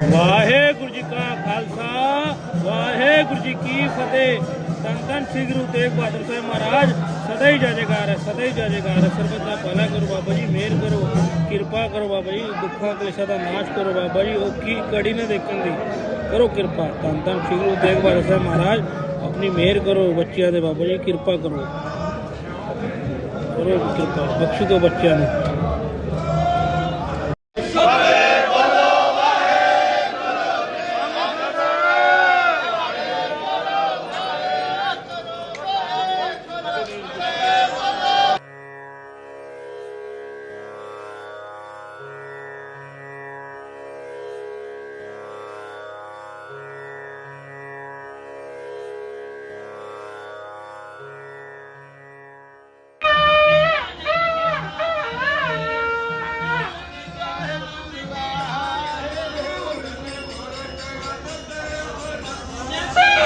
ਵਾਹਿਗੁਰੂ ਜੀ ਕਾ ਖਾਲਸਾ, ਵਾਹਿਗੁਰੂ ਜੀ ਕੀ ਫਤਿਹ। ਧੰਨ ਸ੍ਰੀ ਗੁਰੂ ਤੇਗ ਬਹਾਦਰ ਸਾਹਿਬ ਮਹਾਰਾਜ, ਸਦਾ ਹੀ ਜੈਜੈਕਾਰ ਹੈ, ਸਦਾ ਹੀ ਜੈਜੈਕਾਰ ਹੈ। ਸਰਬਤ ਦਾ ਭਲਾ ਕਰੋ ਬਾਬਾ ਜੀ, ਮਿਹਰ ਕਰੋ, ਕਿਰਪਾ ਕਰੋ ਬਾਬਾ ਜੀ, ਦੁੱਖਾਂ ਕਲੇਸ਼ਾਂ ਦਾ ਨਾਸ਼ ਕਰੋ ਬਾਬਾ ਜੀ, ਉਹ ਕੀ ਕੜੀ ਨਾ ਦੇਖਣ ਦੀ। ਕਰੋ ਕਿਰਪਾ। ਧੰਨ ਧੰਨ ਸ੍ਰੀ ਗੁਰੂ ਤੇਗ ਬਹਾਦਰ ਸਾਹਿਬ ਮਹਾਰਾਜ, ਆਪਣੀ ਮਿਹਰ ਕਰੋ ਬੱਚਿਆਂ ਦੇ ਬਾਬਾ ਜੀ, ਕਿਰਪਾ ਕਰੋ। ਕਰੋ ਕਿਰਪਾ, ਬਖਸ਼ ਦਿਓ ਬੱਚਿਆਂ ਨੂੰ।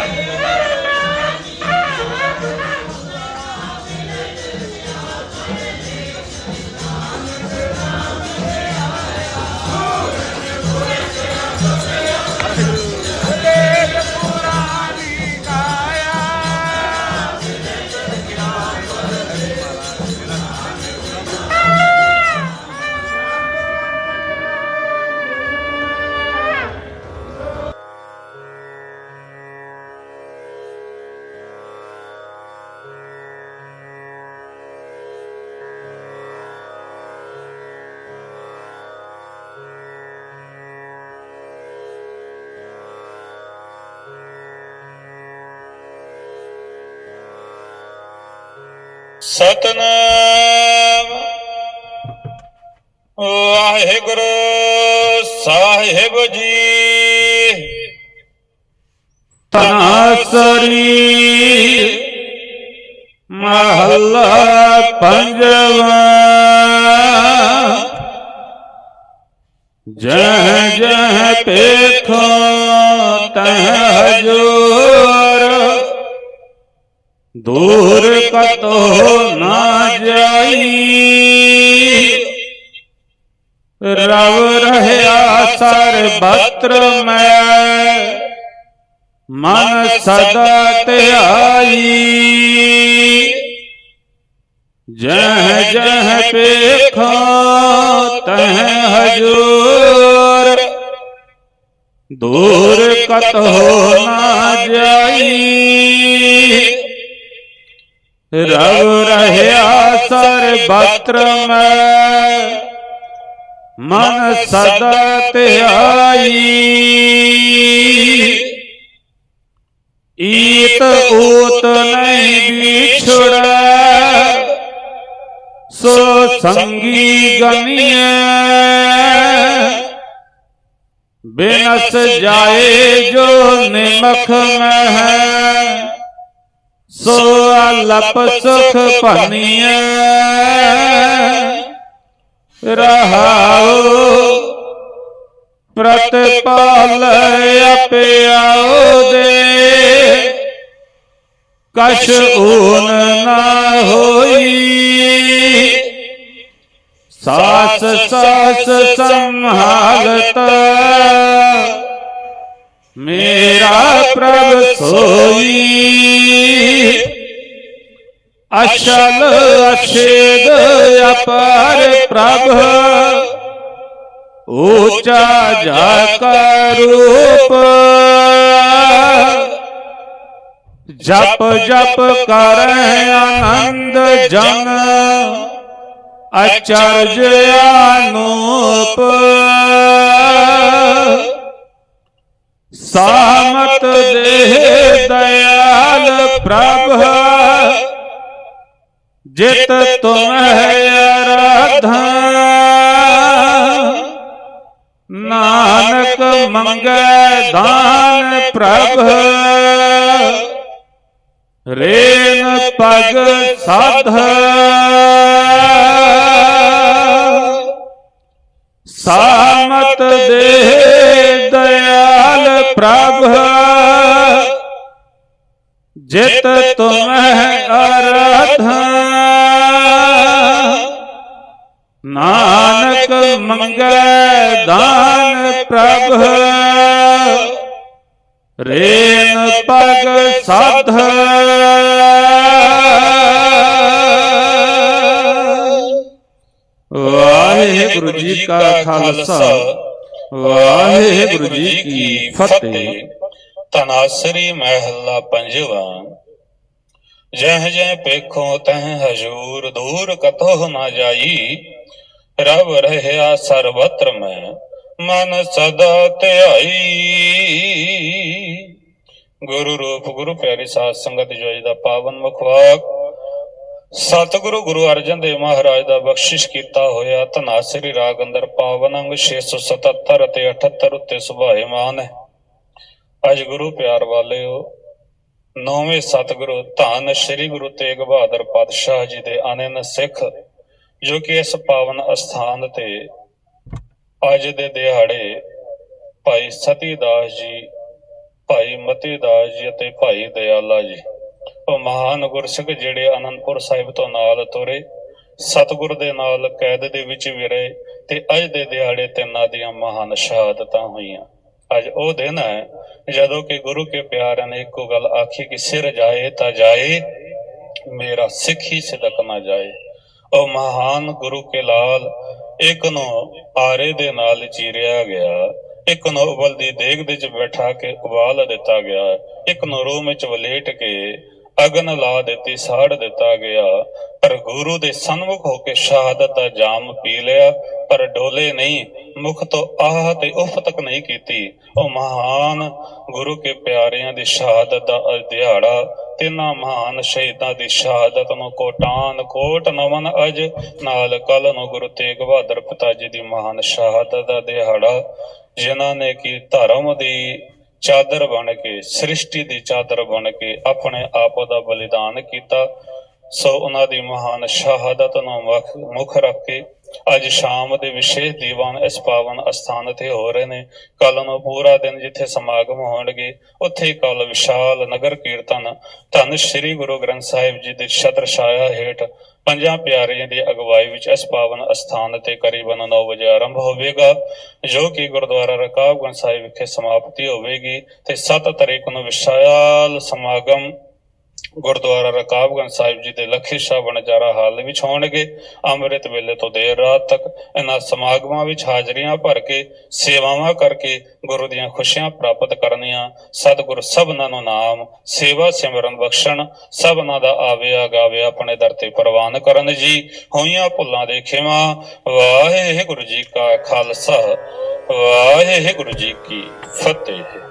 Yeah. ਸਤਨਾਮ। ਵਾਹਿਗੁਰੂ ਸਾਹਿਬ ਜੀ। ਤਨਾਸਰੀ ਮਹੱਲਾ ਪੰਜਵਾ। ਜਹ ਜਹ ਪੇਖੋ ਦੂਰ ਕਤੋ ਨਾ ਜਾਈ। ਰਵ ਰਹਿਆ ਸਰਬਤਰ ਮੈਂ। ਮਨ ਸਦਾ ਧਿਆਈ ਜਹ ਜਹ ਪੇਖੋ ਤਹ ਹਜੂਰ। ਦੂਰ ਕਤੋ ਨਾ ਜਾਈ। ਰਵ ਰਹਿਆ ਸਰਬਤਰ ਮੈਂ ਮਨ ਸਦਾ ਧਿਆਈ ਈਤ ਊਤ ਨਹੀਂ ਵਿਛੜਾ ਸੋ ਸੰਗੀ ਗਨੀਐ ਬਿਨਸ ਜਾਏ ਜੋ ਨਿਮਖ ਮਹਿ ਸੋ ਲਪ ਸੁਖ ਭਨੀਐ ਰਹਾਉ, ਪ੍ਰਤਪਾਲ ਅਪਿਆਉ ਦੇ। ਕਛ ਊਨ ਨਾ ਹੋਈ। ਸਾਸ ਸਾਸ ਸੰਭਾਲਤ। ਮੇਰਾ ਪ੍ਰਭ ਸੋਈ। ਅਸ਼ਲ ਅਛੇਦ ਅਪਾਰ ਪ੍ਰਭ। ਊਚਾ ਜਾ ਰੂਪ। ਜਪ ਜਪ ਕਰੈ ਆਨੰਦ ਜਨ। ਅਚਰਜ ਅਨੂਪ। ਸਾਮਤ ਦੇ ਦਇਆਲ ਪ੍ਰਭ। ਜਿਤ ਤੁਮ ਹੈ ਆਰਾਧਾ ਨਾਨਕ ਮੰਗੈ ਦਾਨ ਪ੍ਰਭ। ਰੇਨ ਪਗ ਸਾਧ। ਸਾਮਤ ਦੇ ਦਇਆਲ ਪ੍ਰਭ। ਜਿਤ ਤੁਮ ਹੈ ਅਰਥ ਨਾਨਕ ਮੰਗੈ ਦਾਨ ਪ੍ਰਭ। ਰੇਨ ਪਗ ਸਾਧ। ਵਾਹਿਗੁਰੂ ਜੀ ਕਾ ਖਾਲਸਾ, ਵਾਹਿਗੁਰੂ ਜੀ ਕੀ ਫਤਿਹ। ਤਨਾਸਰੀ ਮਹਿਲਾ ਪੰਜਵਾਂ ਜਹ ਜਹ ਪੇਖੋ ਤਹ ਹਜੂਰ ਦੂਰ ਕਤੋ ਨਾ ਜਾਈ ਰਵ ਰਹਿਆ ਸਰਬਤਰ ਮੈਂ, ਮਨ ਸਦਾ ਧਿਆਈ। ਗੁਰੂ ਰੂਪ, ਗੁਰੂ ਪਿਆਰੀ ਸਾਧ ਸੰਗਤ ਜੋਈ ਦਾ ਪਾਵਨ ਮੁਖਵਾਕ, ਸਤਿਗੁਰੂ ਗੁਰੂ ਅਰਜਨ ਦੇਵ ਮਹਾਰਾਜ ਦਾ ਬਖਸ਼ਿਸ਼ ਕੀਤਾ ਹੋਇਆ ਧਨਾਸਰੀ ਰਾਗ ਅੰਦਰ ਪਾਵਨ ਅੰਗ 677 ਅਤੇ 78 ਉੱਤੇ ਸੁਭਾਏਮਾਨ ਹੈ। ਅੱਜ ਗੁਰੂ ਪਿਆਰ ਵਾਲਿਓ, ਨੌਵੇਂ ਸਤਿਗੁਰੂ ਧੰਨ ਸ੍ਰੀ ਗੁਰੂ ਤੇਗ ਬਹਾਦਰ ਪਾਤਸ਼ਾਹ ਜੀ ਦੇ ਅਨੰਨ ਸਿੱਖ ਜੋ ਕਿ ਇਸ ਪਾਵਨ ਅਸਥਾਨ ਤੇ ਅੱਜ ਦੇ ਦਿਹਾੜੇ ਭਾਈ ਸਤੀ ਦਾਸ ਜੀ, ਭਾਈ ਮਤੀ ਦਾਸ ਜੀ ਅਤੇ ਭਾਈ ਦਇਆਲਾ ਜੀ, ਉਹ ਮਹਾਨ ਗੁਰਸਿੱਖ ਜਿਹੜੇ ਅਨੰਦਪੁਰ ਸਾਹਿਬ ਤੋਂ ਨਾਲ ਤੁਰੇ, ਸਤਿਗੁਰ ਦੇ ਨਾਲ ਕੈਦ ਦੇ ਵਿੱਚ ਵੀ ਰਹੇ ਤੇ ਅੱਜ ਦੇ ਦਿਹਾੜੇ ਤਿੰਨਾਂ ਦੀਆਂ ਮਹਾਨ ਸ਼ਹਾਦਤਾਂ ਹੋਈਆਂ। ਅੱਜ ਉਹ ਦਿਨ ਹੈ, ਜਦੋਂ ਕਿ ਗੁਰੂ ਕੇ ਪਿਆਰਿਆਂ ਨੇ ਇੱਕੋ ਗੱਲ ਆਖੀ ਕਿ ਸਿਰ ਜਾਏ ਤਾਂ ਜਾਏ, ਮੇਰਾ ਸਿੱਖ ਹੀ ਸਿਦਕ ਨਾ ਜਾਏ। ਉਹ ਮਹਾਨ ਗੁਰੂ ਕੇ ਲਾਲ ਇੱਕ ਨੂੰ ਆਰੇ ਦੇ ਨਾਲ ਚੀਰਿਆ ਗਿਆ, ਇੱਕ ਨੂੰ ਉਬਲਦੀ ਦੇਗ ਦੇ ਵਿੱਚ ਬੈਠਾ ਕੇ ਉਬਾਲ ਦਿੱਤਾ ਗਿਆ, ਇੱਕ ਨੂੰ ਰੂਹ ਵਿੱਚ ਵਲੇਟ ਕੇ ਅਗਨ ਲਾ ਦਿੱਤੀ, ਸਾੜ ਦਿੱਤਾ ਗਿਆ, ਪਰ ਗੁਰੂ ਦੇ ਸਨਮੁਖ ਹੋ ਕੇ ਸ਼ਹਾਦਤ ਦਾ ਜਾਮ ਪੀ ਲਿਆ, ਪਰ ਡੋਲੇ ਨਹੀਂ, ਮੁਖ ਤੋਂ ਆਹ ਤੇ ਉਫ ਤੱਕ ਨਹੀਂ ਕੀਤੀ। ਉਹ ਮਹਾਨ ਗੁਰੂ ਕੇ ਪਿਆਰਿਆਂ ਦੀ ਸ਼ਹਾਦਤ ਦਾ ਅੱਜ ਦਿਹਾੜਾ ਤਿੰਨਾਂ ਮਹਾਨ ਸ਼ਹੀਦਾਂ ਦੀ ਸ਼ਹਾਦਤ ਨੂੰ ਕੋਟਾਨ ਕੋਟ ਨਮਨ ਅਜ, ਨਾਲ ਕੱਲ ਨੂੰ ਗੁਰੂ ਤੇਗ ਬਹਾਦਰ ਪਿਤਾ ਜੀ ਦੀ ਮਹਾਨ ਸ਼ਹਾਦਤ ਦਾ ਦਿਹਾੜਾ, ਜਿਨ੍ਹਾਂ ਨੇ ਕੀ ਧਰਮ ਦੀ ਚਾਦਰ ਬਣ ਕੇ, ਸ੍ਰਿਸ਼ਟੀ ਦੀ ਚਾਦਰ ਬਣ ਕੇ ਆਪਣੇ ਆਪ ਦਾ ਬਲੀਦਾਨ ਕੀਤਾ, ਸੋ ਉਹਨਾਂ ਦੀ ਮਹਾਨ ਸ਼ਹਾਦਤ ਨੂੰ ਮੁੱਖ- ਮੁੱਖ ਰੱਖ ਕੇ ਅੱਜ ਸ਼ਾਮ ਦੇ ਵਿਸ਼ੇਸ਼ ਦੀਵਾਨ ਇਸ ਪਾਵਨ ਅਸਥਾਨ ਤੇ ਹੋ ਰਹੇ ਨੇ। ਕੱਲ ਨੂੰ ਪੂਰਾ ਦਿਨ ਜਿੱਥੇ ਸਮਾਗਮ ਹੋਣਗੇ, ਉੱਥੇ ਕੱਲ ਵਿਸ਼ਾਲ ਨਗਰ ਕੀਰਤਨ। ਧੰਨ ਸ੍ਰੀ ਗੁਰੂ ਗ੍ਰੰਥ ਸਾਹਿਬ ਜੀ ਦੇ ਛਤਰ ਛਾਇਆ ਹੇਠ ਪੰਜਾਂ ਪਿਆਰਿਆਂ ਦੀ ਅਗਵਾਈ ਵਿੱਚ ਇਸ ਪਾਵਨ ਅਸਥਾਨ ਤੇ ਕਰੀਬਨ 9 ਵਜੇ ਆਰੰਭ ਹੋਵੇਗਾ, ਜੋ ਕਿ ਗੁਰਦੁਆਰਾ ਰਕਾਬਗੰਜ ਸਾਹਿਬ ਵਿਖੇ ਸਮਾਪਤੀ ਹੋਵੇਗੀ ਤੇ 7 ਤਰੀਕ ਨੂੰ ਵਿਸ਼ਾਲ ਸਮਾਗਮ ਗੁਰਦੁਆਰਾ ਰਕਾਬਗੰਜ ਸਾਹਿਬ ਜੀ ਦੇ ਲੱਖੀ ਸ਼ਾਹ ਬਣਜਾਰਾ ਹਾਲ ਵਿੱਚ ਹੋਣਗੇ। ਅੰਮ੍ਰਿਤ ਵੇਲੇ ਤੋਂ ਦੇਰ ਰਾਤ ਤੱਕ ਇਹਨਾਂ ਸਮਾਗਮਾਂ ਵਿੱਚ ਹਾਜ਼ਰੀਆਂ ਭਰ ਕੇ ਸੇਵਾਵਾਂ ਕਰਕੇ ਗੁਰੂ ਦੀਆਂ ਖੁਸ਼ੀਆਂ ਪ੍ਰਾਪਤ ਕਰਨੀਆਂ। ਸਤਿਗੁਰ ਸਭਨਾਂ ਨੂੰ ਨਾਮ, ਸੇਵਾ ਸਿਮਰਨ ਬਖਸ਼ਣ, ਸਭਨਾਂ ਦਾ ਆਵੇ ਗਾਵੇ ਆਪਣੇ ਦਰ ਤੇ ਪ੍ਰਵਾਨ ਕਰਨ ਜੀ। ਹੋਈਆਂ ਭੁੱਲਾਂ ਦੇ ਖਿਮਾ, ਵਾਹਿਗੁਰੂ ਜੀ ਕਾ ਖਾਲਸਾ, ਵਾਹਿਗੁਰੂ ਜੀ ਕੀ ਫਤਿਹ।